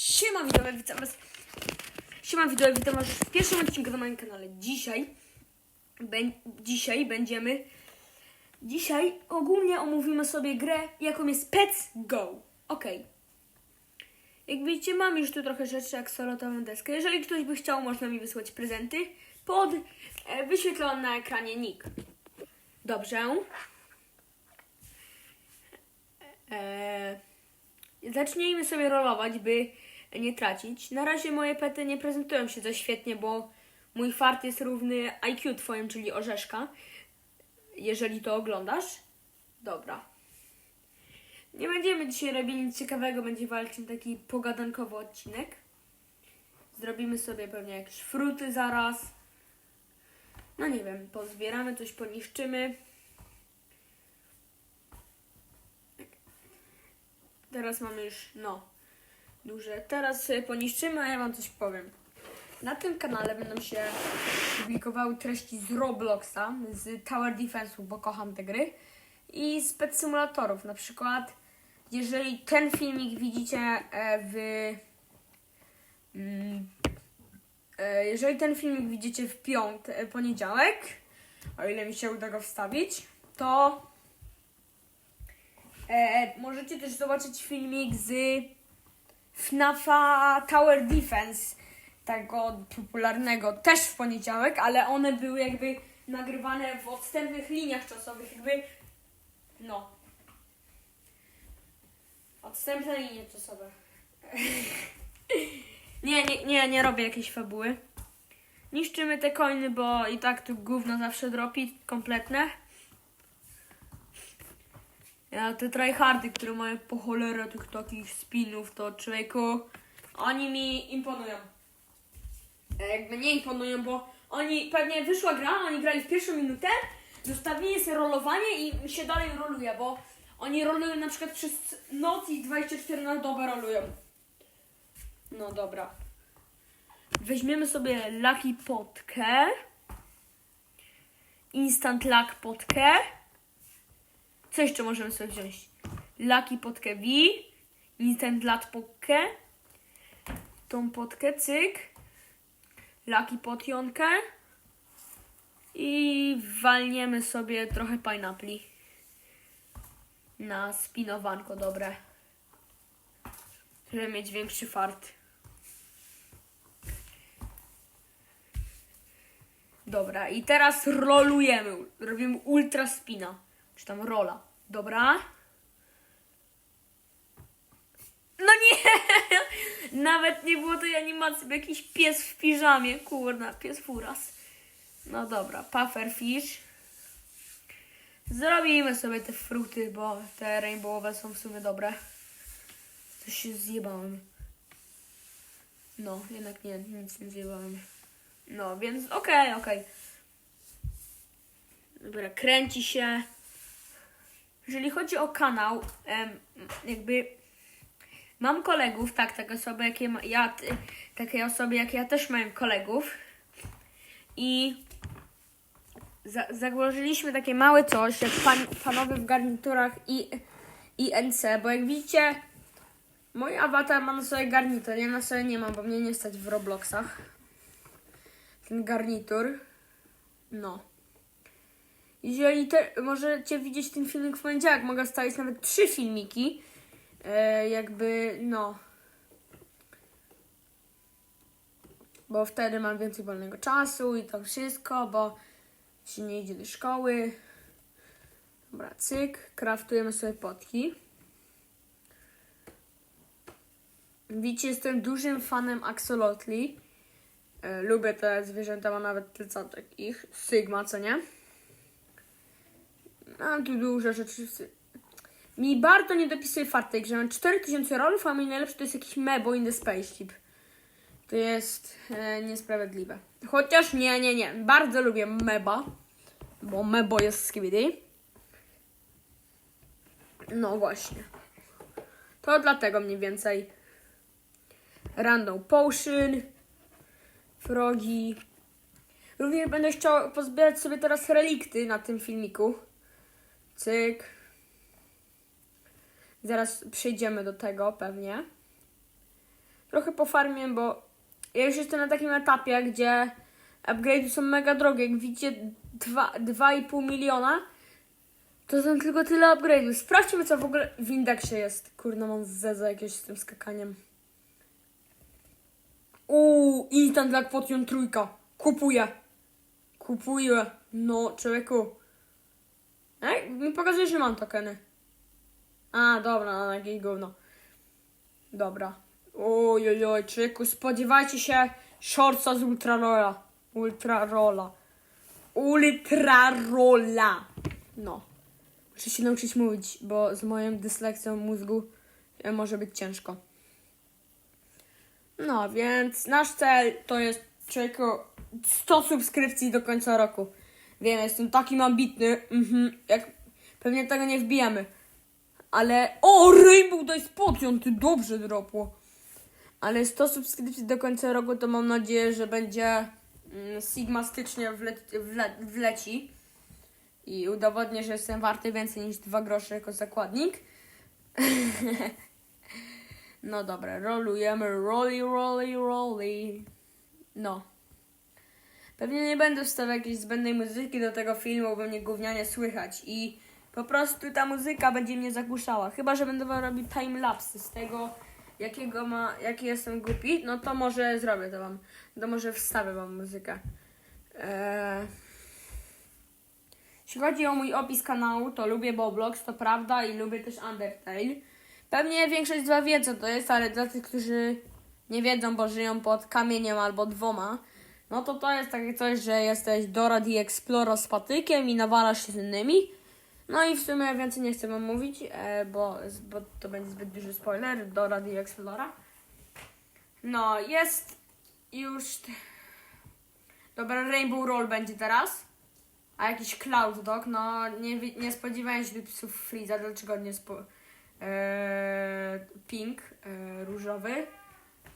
Siema widzowie, witam was. Siema widzowie, witam was w pierwszym odcinku na moim kanale. Dzisiaj, bę- dzisiaj będziemy, dzisiaj ogólnie omówimy sobie grę, jaką jest Pets Go. Okej. Jak widzicie, mam już tu trochę rzeczy, jak solotową deskę. Jeżeli ktoś by chciał, można mi wysłać prezenty pod e, wyświetlony na ekranie nick. Dobrze. E, Zacznijmy sobie rolować, by nie tracić. Na razie moje pety nie prezentują się za świetnie, bo mój fart jest równy IQ twoim, czyli orzeszka. Jeżeli to oglądasz. Dobra. Nie będziemy dzisiaj robili nic ciekawego, będzie walczył taki pogadankowy odcinek. Zrobimy sobie pewnie jakieś fruty zaraz. No nie wiem, pozbieramy, coś poniszczymy. Teraz mamy już, no, duże. Teraz sobie poniszczymy, a ja wam coś powiem. Na tym kanale będą się publikowały treści z Robloxa, z Tower Defense'u, bo kocham te gry, i z Pet Simulatorów. Na przykład, jeżeli ten filmik widzicie e, w... mm, e, Jeżeli ten filmik widzicie w piąt, e, poniedziałek, o ile mi się uda go wstawić, to możecie też zobaczyć filmik z FNAFa Tower Defense, tego popularnego, też w poniedziałek, ale one były jakby nagrywane w odstępnych liniach czasowych, jakby, no. Odstępne linie czasowe. nie, nie, nie, nie robię jakiejś fabuły. Niszczymy te coiny, bo i tak tu gówno zawsze dropi kompletne. Ja te tryhardy, które mają po cholerę tych takich spinów, to człowieku, oni mi imponują. E, Jakby nie imponują, bo oni, pewnie wyszła gra, oni grali w pierwszą minutę, zostawili sobie rolowanie i się dalej roluje, bo oni rolują na przykład przez noc i 24 na dobę rolują. No dobra. Weźmiemy sobie Lucky Potkę. Instant Luck Potkę. Co jeszcze możemy sobie wziąć? Lucky potkę V, Instant Lat potkę, tą potkę cyk, Lucky potionkę i walniemy sobie trochę pineappli na spinowanko dobre, żeby mieć większy fart. Dobra, i teraz rolujemy. Robimy ultra spina. Czy tam rola. Dobra. No nie! Nawet nie było tej animacji, bo jakiś pies w piżamie. Kurna, pies furas. No dobra, pufferfish. Zrobimy sobie te fruty, bo te rainbowowe są w sumie dobre. Coś się zjebałem. No, jednak nie, nic nie zjebałem. No, więc okej, okej. Dobra, kręci się. Jeżeli chodzi o kanał, jakby mam kolegów, tak, takie osoby, jakie ma, ja, takie osoby, jak ja też mam kolegów. I za, założyliśmy takie małe coś, jak pan, panowie w garniturach i, i NC, bo jak widzicie, mój awatar ma na sobie garnitur, ja na sobie nie mam, bo mnie nie stać w Robloxach. Ten garnitur. No. Jeżeli te, możecie widzieć ten filmik w poniedziałek, mogę wstawić nawet trzy filmiki. E, jakby, no. Bo wtedy mam więcej wolnego czasu i to wszystko, bo się nie idzie do szkoły. Dobra, cyk. Kraftujemy sobie potki. Widzicie, jestem dużym fanem axolotli. E, lubię te zwierzęta, mam nawet plecaczek ich. Sigma, co nie? Mam tu dużo rzeczy. Mi bardzo nie dopisuje fartek, że mam 4000 rolów, a mój najlepszy to jest jakiś Mebo in the Spaceship. To jest e, niesprawiedliwe. Chociaż nie, nie, nie. Bardzo lubię Meba, bo Mebo jest z Skibidi. No właśnie. To dlatego mniej więcej. Random Potion, Frogi. Również będę chciał pozbierać sobie teraz relikty na tym filmiku. Cyk. Zaraz przejdziemy do tego pewnie. trochę pofarmię, bo ja już jestem na takim etapie, gdzie upgrade'y są mega drogie. Jak widzicie, dwa- 2,5 miliona, to są tylko tyle upgrade'ów. Sprawdźmy, co w ogóle w indeksie jest. Kurna, mam zeza jakieś z tym skakaniem. Uuu, Instant Black Potion trójka. Kupuję. Kupuję. No, człowieku. Ej, mi pokazuje, że mam tokeny. A, dobra, no jakieś gówno. Dobra. Oj, oj, oj, człowieku, spodziewajcie się shortsa z Ultrarola. Ultrarola. Ultrarola. No. Muszę się nauczyć mówić, bo z moją dyslekcją mózgu e, może być ciężko. No, więc nasz cel to jest, człowieku, 100 subskrypcji do końca roku. Wiem, jestem takim ambitny, mhm, jak pewnie tego nie wbijamy. Ale, o, Rainbow Dice Potion, ty dobrze dropło. Ale 100 subskrypcji do końca roku to mam nadzieję, że będzie mm, Sigma stycznia wle, wle, wleci. I udowodnię, że jestem warty więcej niż 2 grosze jako zakładnik. no dobra, rolujemy, rolly, rolly, rolly. No. Pewnie nie będę wstawiał jakiejś zbędnej muzyki do tego filmu, bo mnie gównianie słychać i po prostu ta muzyka będzie mnie zagłuszała. Chyba, że będę wam robił timelapsy z tego, jakiego ma, jaki jestem głupi, no to może zrobię to wam. To może wstawię wam muzykę. Eee... Jeśli chodzi o mój opis kanału, to lubię Boblox, to prawda, i lubię też Undertale. Pewnie większość z Was wie, co to jest, ale dla tych, którzy nie wiedzą, bo żyją pod kamieniem albo dwoma, no to to jest takie coś, że jesteś Dora the Explorer z patykiem i nawalasz się z innymi. No i w sumie więcej nie chcę wam mówić, e, bo, bo to będzie zbyt duży spoiler, Dora the Explora. No, jest już... Dobra, Rainbow Roll będzie teraz. A jakiś Cloud Dog, no nie, nie spodziewałem się psów Freeza, dlaczego nie spo... Eee, pink, eee, różowy.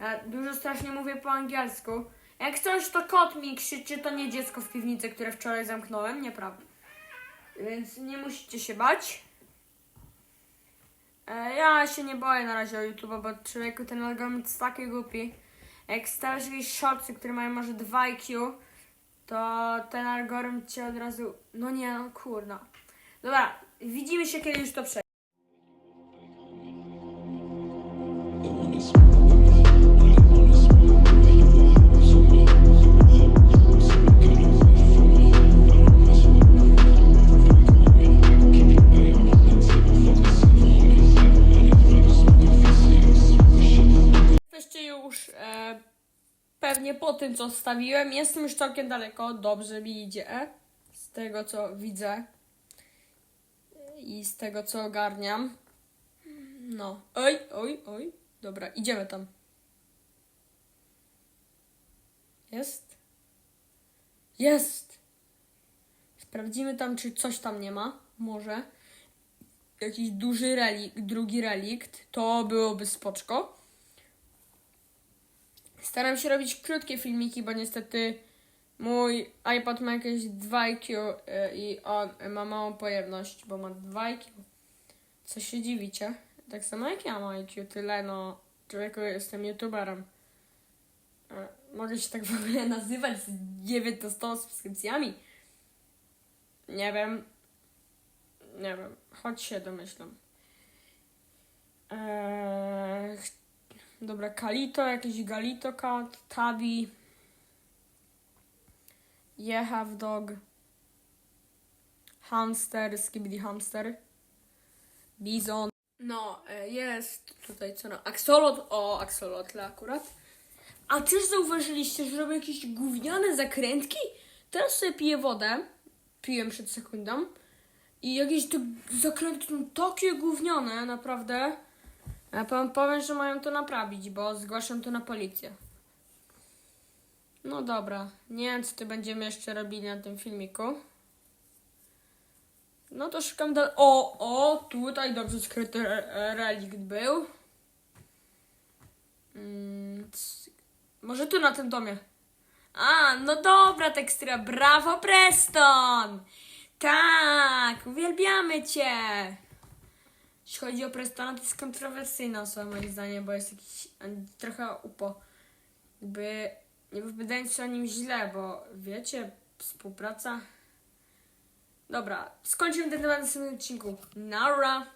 Ja dużo strasznie mówię po angielsku. Jak coś, to kot mi krzyczy, to nie dziecko w piwnicy, które wczoraj zamknąłem, nieprawda. Więc nie musicie się bać. E, ja się nie boję na razie o YouTube, bo człowieku ten algorytm jest taki głupi. Jak stawiasz jakieś shortsy, które mają może 2 IQ, to ten algorytm cię od razu. No nie, no kurna. Dobra, widzimy się kiedy już to przejdzie. Pewnie po tym, co stawiłem. Jestem już całkiem daleko. Dobrze mi idzie. Z tego, co widzę. I z tego, co ogarniam. No. Oj, oj, oj. Dobra, idziemy tam. Jest? Jest! Sprawdzimy tam, czy coś tam nie ma. Może. Jakiś duży relik, drugi relikt. To byłoby spoczko. Staram się robić krótkie filmiki, bo niestety mój iPad ma jakieś 2 IQ y, i on ma małą pojemność, bo ma 2 IQ. Co się dziwicie? Tak samo jak ja mam IQ, tyle no, człowieku jestem youtuberem. E, Mogę się tak w ogóle nazywać z 19 subskrypcjami? Nie wiem. Nie wiem, choć się domyślam. Eee, Dobra, Kalito, jakiś Galito Cat, Tabi. Yeah, have dog. Hamster, Skibidi Hamster. Bizon. No, e, jest tutaj co no. Axolot, o, Axolotle akurat. A też zauważyliście, że robię jakieś gówniane zakrętki? Teraz sobie piję wodę. Piłem przed sekundą. I jakieś te zakrętki są takie gówniane, naprawdę. Ja powiem, powiem, że mają to naprawić, bo zgłaszam to na policję. No dobra, nie wiem, co tu będziemy jeszcze robili na tym filmiku. No to szukam dalej. O, o, tutaj dobrze skryty re- relikt był. Mm, może tu na tym domie. A, no dobra tekstura, brawo Preston! Tak, uwielbiamy cię! Jeśli chodzi o Prestona, to jest kontrowersyjna osoba moim zdaniem, bo jest jakiś trochę upo. Jakby nie wypowiadając się o nim źle, bo wiecie, współpraca. Dobra, skończymy ten temat w następnym odcinku. Nara!